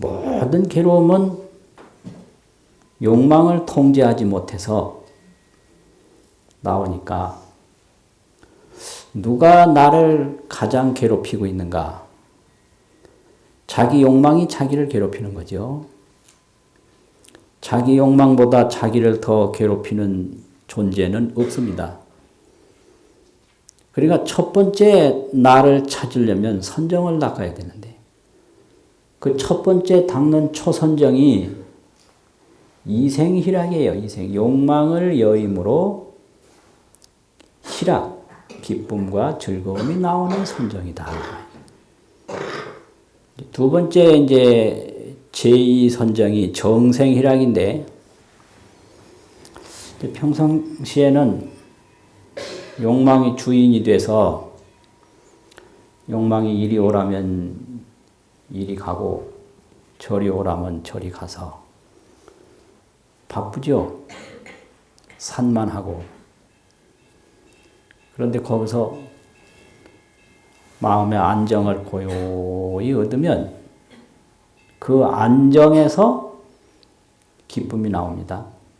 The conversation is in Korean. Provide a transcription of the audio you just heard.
모든 괴로움은 욕망을 통제하지 못해서 나오니까 누가 나를 가장 괴롭히고 있는가? 자기 욕망이 자기를 괴롭히는 거죠. 자기 욕망보다 자기를 더 괴롭히는 존재는 없습니다. 그러니까 첫 번째 나를 찾으려면 선정을 닦아야 되는데 그 첫 번째 닦는 초선정이 이생희락이에요. 이생 욕망을 여임으로 희락, 기쁨과 즐거움이 나오는 선정이다. 두 번째 이제 제2 선정이 정생희락인데 평상시에는 욕망이 주인이 돼서 욕망이 이리 오라면 이리 가고 저리 오라면 저리 가서 바쁘죠. 산만 하고 그런데 거기서 마음의 안정을 고요히 얻으면 그 안정에서 기쁨이 나옵니다.